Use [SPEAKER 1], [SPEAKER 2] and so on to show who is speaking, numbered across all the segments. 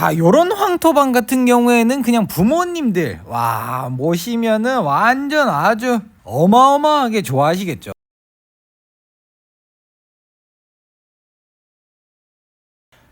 [SPEAKER 1] 자, 요런 황토방 같은 경우에는 그냥 부모님들 와 모시면은 완전 아주 어마어마하게 좋아하시겠죠.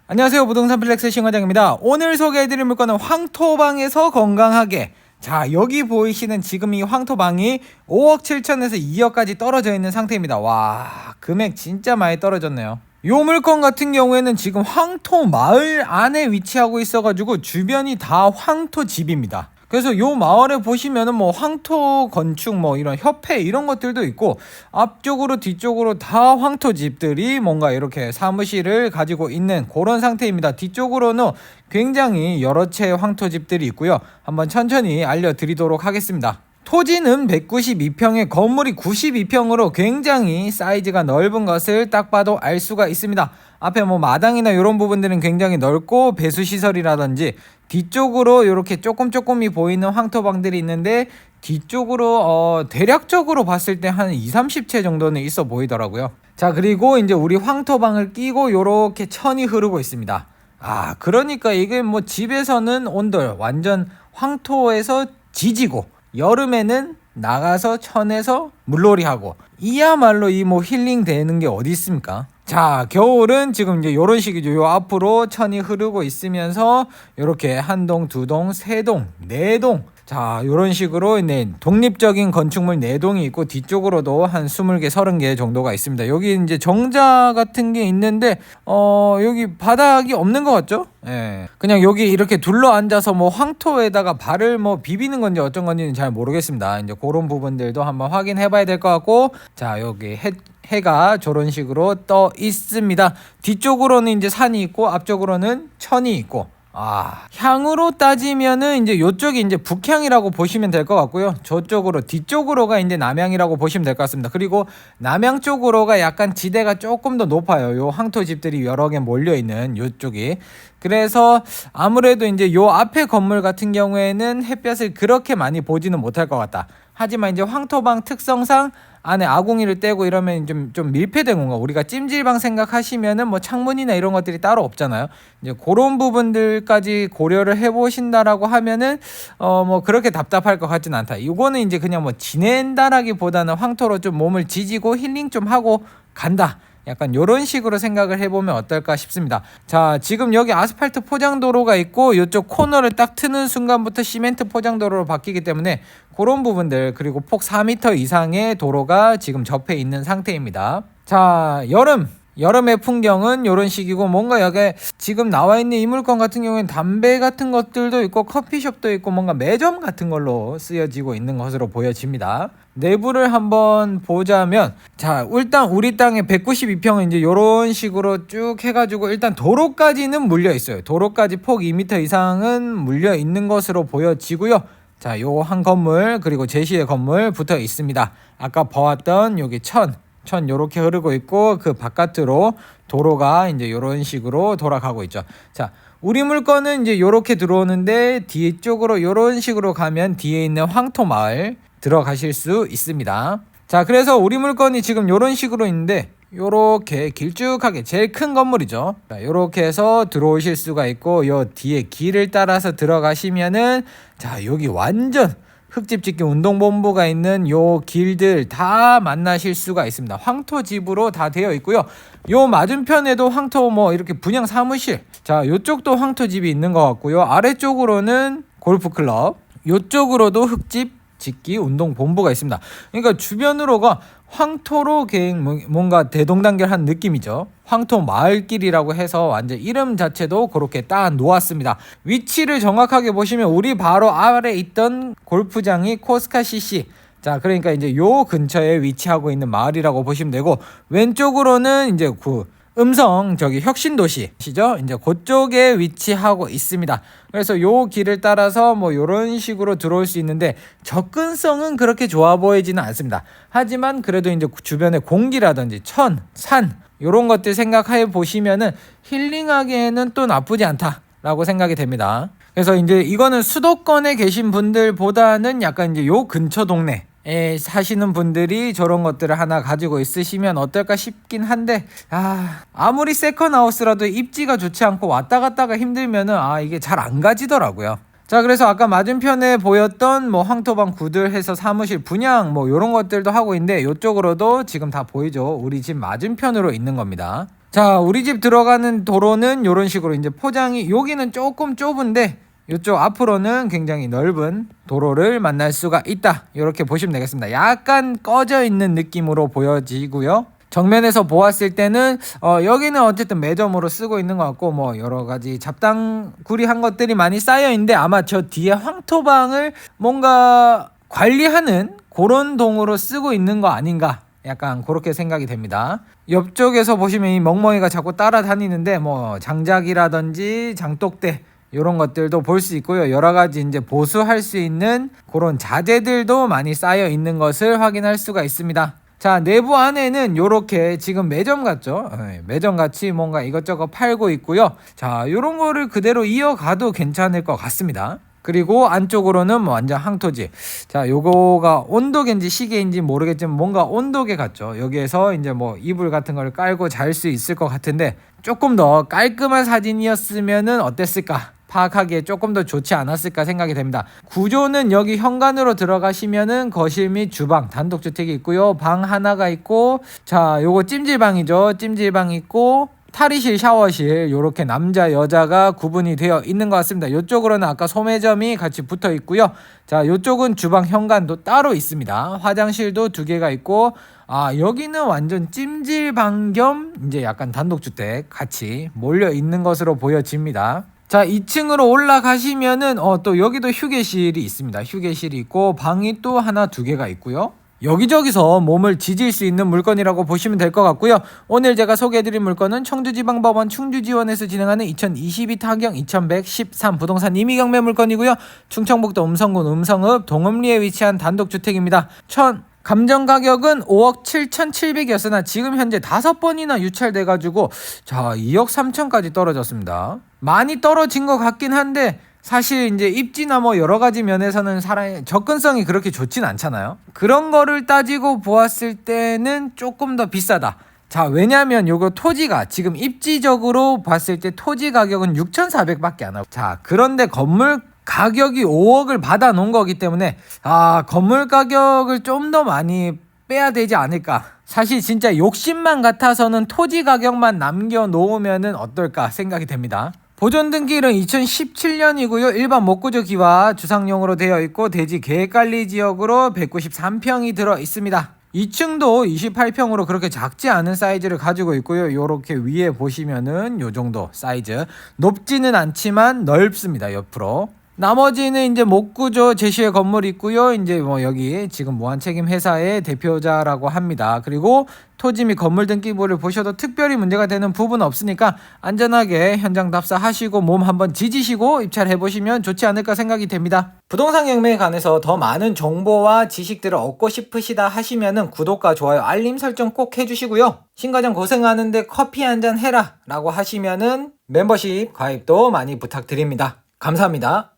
[SPEAKER 1] 안녕하세요. 부동산 플렉스 신과장입니다. 오늘 소개해드릴 물건은 황토방에서 건강하게. 자, 여기 보이시는 지금 이 황토방이 5억 7천에서 2억까지 떨어져 있는 상태입니다. 와, 금액 진짜 많이 떨어졌네요. 요 물건 같은 경우에는 지금 황토 마을 안에 위치하고 있어가지고 주변이 다 황토 집입니다. 그래서 요 마을에 보시면은 뭐 황토 건축 뭐 이런 협회 이런 것들도 있고 앞쪽으로 뒤쪽으로 다 황토 집들이 뭔가 이렇게 사무실을 가지고 있는 그런 상태입니다. 뒤쪽으로는 굉장히 여러 채의 황토 집들이 있고요. 한번 천천히 알려드리도록 하겠습니다. 토지는 192평에 건물이 92평으로 굉장히 사이즈가 넓은 것을 딱 봐도 알 수가 있습니다. 앞에 뭐 마당이나 이런 부분들은 굉장히 넓고 배수 시설이라든지 뒤쪽으로 이렇게 조금 조금이 보이는 황토방들이 있는데 뒤쪽으로 어 대략적으로 봤을 때 한 2, 30채 정도는 있어 보이더라고요. 자, 그리고 이제 우리 황토방을 끼고 요렇게 천이 흐르고 있습니다. 아, 그러니까 이게 뭐 집에서는 온돌 완전 황토에서 지지고 여름에는 나가서 천에서 물놀이 하고 이야말로 이 뭐 힐링 되는 게 어디 있습니까? 자, 겨울은 지금 이제 요런 식이죠. 요 앞으로 천이 흐르고 있으면서 요렇게 한 동, 두 동, 세 동, 네 동. 자, 요런 식으로 네, 독립적인 건축물 네 동이 있고 뒤쪽으로도 한 20개, 30개 정도가 있습니다. 여기 이제 정자 같은 게 있는데 어, 여기 바닥이 없는 것 같죠? 예. 그냥 여기 이렇게 둘러 앉아서 뭐 황토에다가 발을 뭐 비비는 건지 어쩐 건지는 잘 모르겠습니다. 이제 그런 부분들도 한번 확인해 봐야 될 것 같고 자, 여기 해 해가 저런 식으로 떠 있습니다. 뒤쪽으로는 이제 산이 있고 앞쪽으로는 천이 있고 아, 향으로 따지면은 이제 요쪽이 이제 북향이라고 보시면 될 것 같고요. 저쪽으로 뒤쪽으로가 이제 남향이라고 보시면 될 것 같습니다. 그리고 남향 쪽으로가 약간 지대가 조금 더 높아요. 요 황토 집들이 여러 개 몰려 있는 요쪽이. 그래서 아무래도 이제 요 앞에 건물 같은 경우에는 햇볕을 그렇게 많이 보지는 못할 것 같다. 하지만 이제 황토방 특성상 안에 아궁이를 떼고 이러면 좀, 좀 밀폐된 공간. 우리가 찜질방 생각하시면은 뭐 창문이나 이런 것들이 따로 없잖아요. 이제 그런 부분들까지 고려를 해보신다라고 하면은 어, 뭐 그렇게 답답할 것 같진 않다. 이거는 이제 그냥 뭐 지낸다라기보다는 황토로 좀 몸을 지지고 힐링 좀 하고 간다. 약간 요런 식으로 생각을 해보면 어떨까 싶습니다. 자, 지금 여기 아스팔트 포장도로가 있고 이쪽 코너를 딱 트는 순간부터 시멘트 포장도로로 바뀌기 때문에 그런 부분들 그리고 폭 4m 이상의 도로가 지금 접해 있는 상태입니다. 자, 여름 여름의 풍경은 이런 식이고 뭔가 여기 지금 나와 있는 이 물건 같은 경우에는 담배 같은 것들도 있고 커피숍도 있고 뭔가 매점 같은 걸로 쓰여지고 있는 것으로 보여집니다. 내부를 한번 보자면 자 일단 우리 땅에 192평은 이제 이런 식으로 쭉 해가지고 일단 도로까지는 물려 있어요. 도로까지 폭 2m 이상은 물려 있는 것으로 보여지고요. 자, 요 한 건물 그리고 제시의 건물 붙어 있습니다. 아까 보았던 여기 천, 천 요렇게 흐르고 있고 그 바깥으로 도로가 이제 요런 식으로 돌아가고 있죠. 자, 우리 물건은 이제 요렇게 들어오는데 뒤쪽으로 요런 식으로 가면 뒤에 있는 황토 마을 들어가실 수 있습니다. 자, 그래서 우리 물건이 지금 요런 식으로 있는데 요렇게 길쭉하게 제일 큰 건물이죠. 자, 요렇게 해서 들어오실 수가 있고 요 뒤에 길을 따라서 들어가시면은 자, 여기 완전 흙집 짓기 운동본부가 있는 요 길들 다 만나실 수가 있습니다. 황토 집으로 다 되어 있고요. 요 맞은편에도 황토 뭐 이렇게 분양 사무실. 자, 요쪽도 황토 집이 있는 것 같고요. 아래쪽으로는 골프 클럽. 요쪽으로도 흙집 짓기 운동 본부가 있습니다. 그러니까 주변으로가 황토로 계획 뭐- 뭔가 대동단결한 느낌이죠. 황토 마을길이라고 해서 완전 이름 자체도 그렇게 딱 놓았습니다. 위치를 정확하게 보시면 우리 바로 아래 있던 골프장이 코스카 CC. 자, 그러니까 이제 요 근처에 위치하고 있는 마을이라고 보시면 되고 왼쪽으로는 이제 그 음성 저기 혁신도시 시죠? 이제 그쪽에 위치하고 있습니다. 그래서 요 길을 따라서 뭐 요런 식으로 들어올 수 있는데 접근성은 그렇게 좋아 보이지는 않습니다. 하지만 그래도 이제 주변에 공기라든지 천, 산 요런 것들 생각해 보시면은 힐링하기에는 또 나쁘지 않다라고 생각이 됩니다. 그래서 이제 이거는 수도권에 계신 분들보다는 약간 이제 요 근처 동네 에, 사시는 분들이 저런 것들을 하나 가지고 있으시면 어떨까 싶긴 한데 아 아무리 세컨하우스라도 입지가 좋지 않고 왔다 갔다가 힘들면은 아 이게 잘 안 가지더라고요. 자 그래서 아까 맞은편에 보였던 뭐 황토방 구들 해서 사무실 분양 뭐 요런 것들도 하고 있는데 요쪽으로도 지금 다 보이죠 우리 집 맞은편으로 있는 겁니다 자 우리 집 들어가는 도로는 요런 식으로 이제 포장이 여기는 조금 좁은데 이쪽 앞으로는 굉장히 넓은 도로를 만날 수가 있다. 이렇게 보시면 되겠습니다. 약간 꺼져 있는 느낌으로 보여지고요. 정면에서 보았을 때는 어, 여기는 어쨌든 매점으로 쓰고 있는 것 같고 뭐 여러 가지 잡담구리한 것들이 많이 쌓여 있는데 아마 저 뒤에 황토방을 뭔가 관리하는 그런 동으로 쓰고 있는 거 아닌가? 약간 그렇게 생각이 됩니다. 옆쪽에서 보시면 이 멍멍이가 자꾸 따라다니는데 뭐 장작이라든지 장독대 이런 것들도 볼 수 있고요. 여러 가지 이제 보수할 수 있는 그런 자재들도 많이 쌓여 있는 것을 확인할 수가 있습니다. 자, 내부 안에는 요렇게 지금 매점 같죠? 네, 매점 같이 뭔가 이것저것 팔고 있고요. 자, 요런 거를 그대로 이어가도 괜찮을 것 같습니다. 그리고 안쪽으로는 뭐 완전 항토지. 자, 요거가 온도계인지 시계인지 모르겠지만 뭔가 온도계 같죠. 여기에서 이제 뭐 이불 같은 걸 깔고 잘 수 있을 것 같은데 조금 더 깔끔한 사진이었으면은 어땠을까? 파악하기에 조금 더 좋지 않았을까 생각이 됩니다. 구조는 여기 현관으로 들어가시면은 거실 및 주방 단독주택이 있고요. 방 하나가 있고 자 요거 찜질방이죠. 찜질방 있고 탈의실, 샤워실 요렇게 남자 여자가 구분이 되어 있는 것 같습니다. 요쪽으로는 아까 소매점이 같이 붙어 있고요. 자 요쪽은 주방 현관도 따로 있습니다. 화장실도 두 개가 있고 아 여기는 완전 찜질방 겸 이제 약간 단독주택 같이 몰려 있는 것으로 보여집니다. 자, 2층으로 올라가시면은 어 또 여기도 휴게실이 있습니다. 휴게실이 있고 방이 또 하나 두 개가 있고요. 여기저기서 몸을 지질 수 있는 물건이라고 보시면 될 것 같고요. 오늘 제가 소개해드린 물건은 청주지방법원 충주지원에서 진행하는 2022 타경 2113 부동산 임의경매 물건이고요. 충청북도 음성군 음성읍 동음리에 위치한 단독주택입니다. 천 감정 가격은 5억 7,700이었으나 지금 현재 다섯 번이나 유찰돼 가지고 자 2억 3천까지 떨어졌습니다. 많이 떨어진 것 같긴 한데 사실 이제 입지나 뭐 여러 가지 면에서는 사람의 접근성이 그렇게 좋진 않잖아요. 그런 거를 따지고 보았을 때는 조금 더 비싸다. 자, 왜냐면 요거 토지가 지금 입지적으로 봤을 때 토지 가격은 6,400밖에 안 하고. 자, 그런데 건물 가격이 5억을 받아 놓은 거기 때문에 아, 건물 가격을 좀 더 많이 빼야 되지 않을까. 사실 진짜 욕심만 같아서는 토지 가격만 남겨 놓으면은 어떨까 생각이 됩니다. 보존 등기일은 2017년이고요. 일반 목구조 기와 주상용으로 되어 있고 대지 계획관리 지역으로 193평이 들어 있습니다. 2층도 28평으로 그렇게 작지 않은 사이즈를 가지고 있고요. 요렇게 위에 보시면은 요 정도 사이즈. 높지는 않지만 넓습니다. 옆으로. 나머지는 이제 목구조 제시의 건물 있고요. 이제 뭐 여기 지금 무한책임 회사의 대표자라고 합니다. 그리고 토지 및 건물 등 기부를 보셔도 특별히 문제가 되는 부분은 없으니까 안전하게 현장 답사하시고 몸 한번 지지시고 입찰해 보시면 좋지 않을까 생각이 됩니다. 부동산 경매에 관해서 더 많은 정보와 지식들을 얻고 싶으시다 하시면은 구독과 좋아요, 알림 설정 꼭 해주시고요. 신과장 고생하는데 커피 한 잔 해라 라고 하시면은 멤버십 가입도 많이 부탁드립니다. 감사합니다.